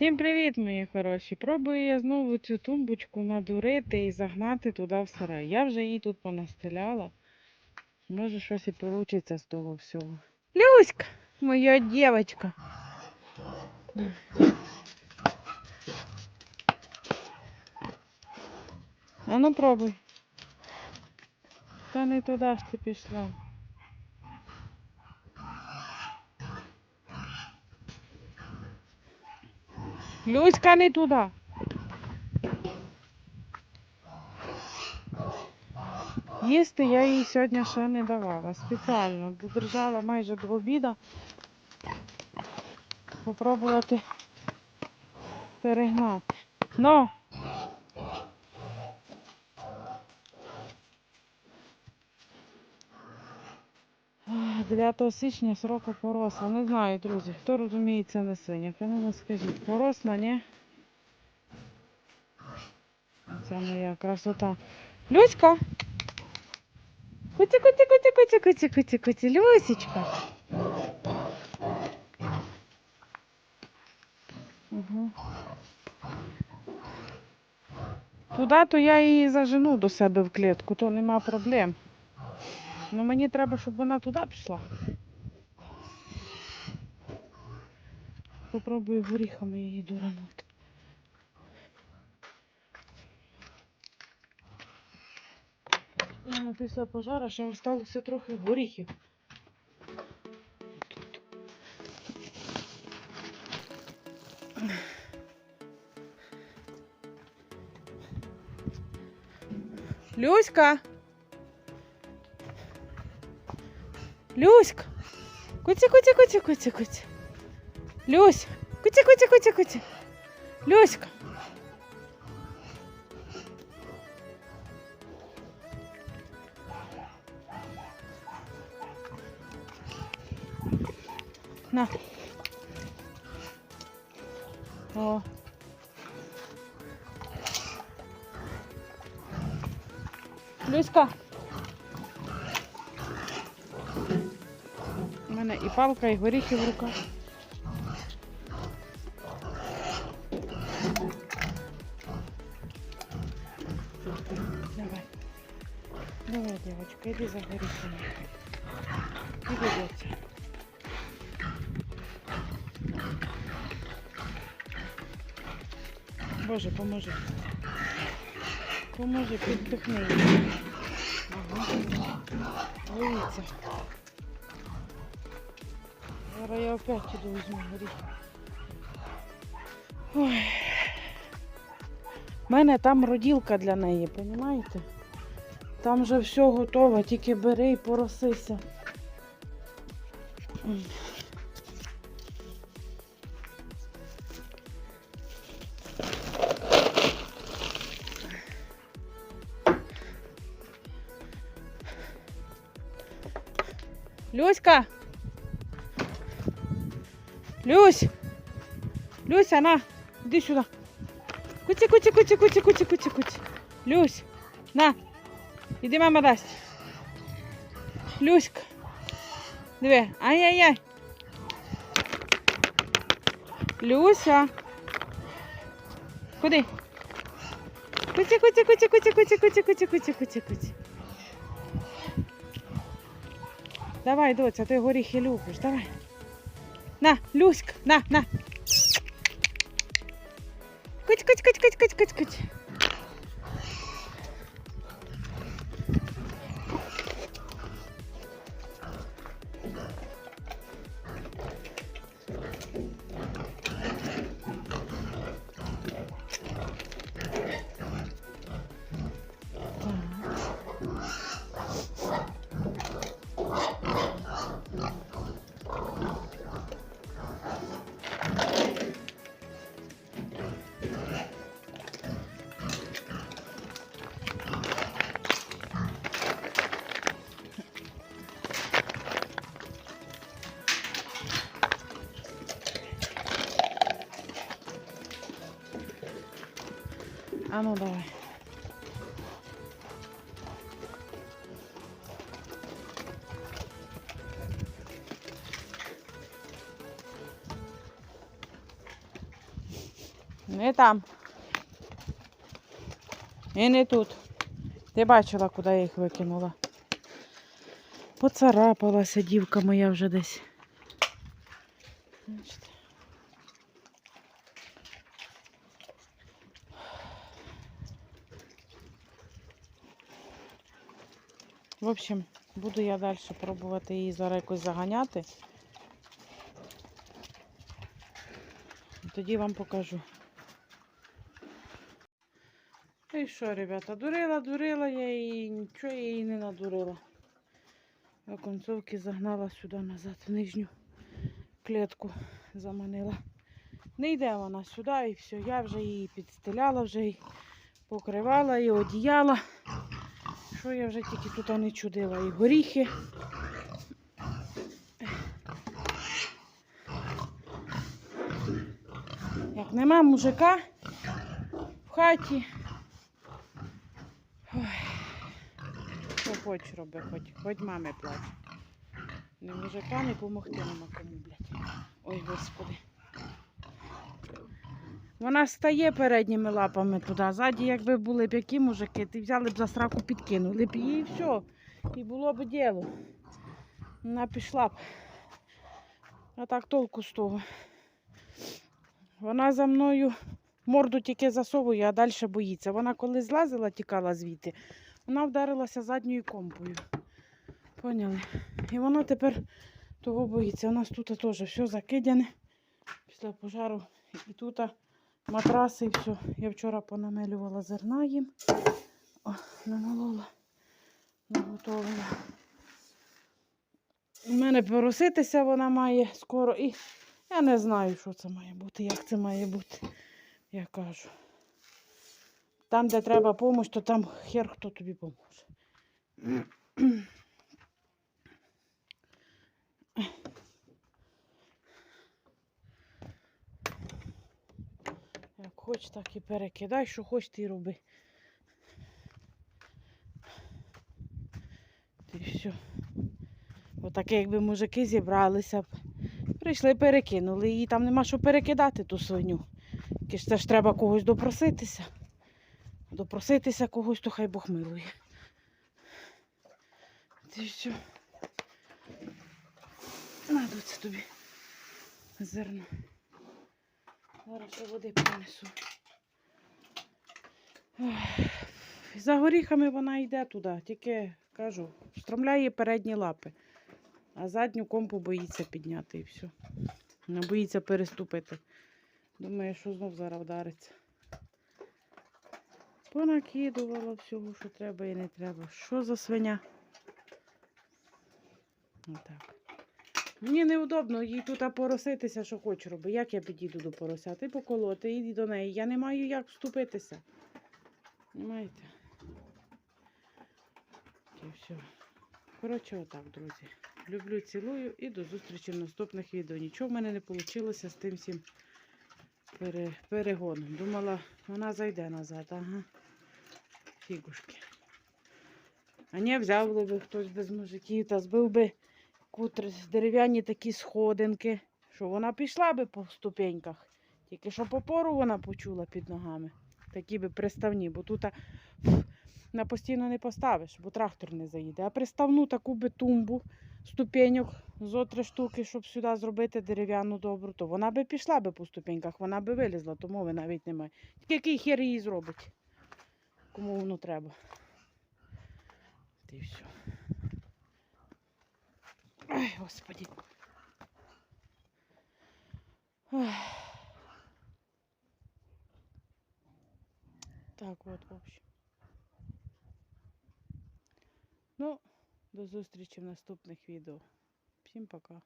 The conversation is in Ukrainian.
Всім привіт, мої хороші! Пробую я знову цю тумбочку надурити і загнати туди в сарай. Я вже її тут понастеляла. Може щось і вийде з того всього. Люська, моя дівчинка. А ну пробуй. Та не туди ж ти пішла. Люська не туди. Їсти я їй сьогодні ще не давала. Спеціально додержала майже до обіду. Попробувати перегнати. Ну. 9 січня сроку поросла. Не знаю, друзі, хто розуміється на свинях. А ну скажіть, поросла, ні? Це моя красота. Люська! Куці, куці, куці, куці, куці, куці, куці, Люсечка. Угу. Туди то я її зажену до себе в клітку, то нема проблем. Ну мені треба, щоб вона туди пішла. Попробую горіхами її дуранути. Ну, Після пожара ще залишилося трохи горіхів. Люська! Люська! Куці, куці, куці, куці, куці. Люсь! Куці, куці, куці, куці. Люська! На. О. Люська. мене і палка, і горіхи в руках. Давай. Давай, девочка, иди за горіхами. Іди, доця. Боже, поможи. Поможи, підпихни її. Ага. Боїться. Зараз я опять іду візьму горіхи. Ой. У мене там роділка для неї, розумієте? Там вже все готово, тільки бери і поросися. Люська! Люсь! Люся, на! Іди сюди. Куці, куці, куці, куці, куці, куці, куці. Люсь, на. Іди мама дасть. Люська. Диви. Ай-яй-яй. Люся. Куди? Куці, куці, куці, куці, куці, куці, куці, куці, куці, куці. Давай, доця, ти горіхи любиш, давай. На, Люськ, на, на. Куть, куть, куть, куть, куть, куть, куть. А ну давай. Не там. І не тут. Ти бачила, куди я їх викинула. Поцарапалася дівка моя вже десь. В общем, буду я далі пробувати її зараз якось заганяти. Тоді вам покажу. І що, ребята, дурила, дурила я її, нічого я її не надурила. А концовки загнала сюди назад, в нижню клітку заманила. Не йде вона сюди і все. Я вже її підстеляла, вже її покривала і одіяла. Що я вже тільки тут не чудила? І горіхи. Як нема мужика в хаті. Що хоч роби, хоч, хоч мами плачуть. Не мужика, не помогти нема кому, блядь. Ой, господи. Вона стає передніми лапами туди. Ззаді, якби були б які мужики, ти взяли б за сраку підкинули б її і все. І було б діло. Вона пішла б. А так толку з того. Вона за мною морду тільки засовує, а далі боїться. Вона коли злазила, тікала звідти, вона вдарилася задньою компою. Поняли? І вона тепер того боїться. У нас тут теж все закидяне після пожару. І тут матраси і все. Я вчора понамелювала зерна їм. О, намолола, наготовила. У мене пороситися вона має скоро і я не знаю, що це має бути, як це має бути, я кажу. Там, де треба допомога, то там хер хто тобі поможе. Як хоч, так і перекидай, що хоч ти роби. Ти все. Отаке, якби мужики зібралися б. Прийшли, перекинули її, там нема що перекидати ту свиню. Тільки це ж треба когось допроситися. Допроситися когось, то хай Бог милує. Ти що? Надо це тобі зерно. Зараз ще води принесу. За горіхами вона йде туди, тільки кажу, стромляє передні лапи. А задню компу боїться підняти і все. Не боїться переступити. Думає, що знов зараз вдариться. Понакидувала всього, що треба і не треба. Що за свиня? Отак. Мені неудобно їй тут пороситися, що хоч роби. Як я підійду до порося? Ти поколоти, іди до неї. Я не маю як вступитися. Понимаєте? І все. Коротше, отак, друзі. Люблю, цілую і до зустрічі в наступних відео. Нічого в мене не вийшло з тим всім пере, перегоном. Думала, вона зайде назад, ага. Фігушки. А не взяв би хтось без мужиків та збив би кутр, дерев'яні такі сходинки, що вона пішла би по ступеньках. Тільки що попору вона почула під ногами. Такі би приставні, бо тут на постійно не поставиш, бо трактор не заїде. А приставну таку би тумбу ступеньок зо три штуки, щоб сюди зробити дерев'яну добру, то вона би пішла би по ступеньках, вона би вилізла, то мови навіть немає. Тільки який хер її зробить, кому воно треба. Ти все. Ай, господи. Ах. Так от, в общем. Ну, до зустрічі в наступних відео. Всім пока.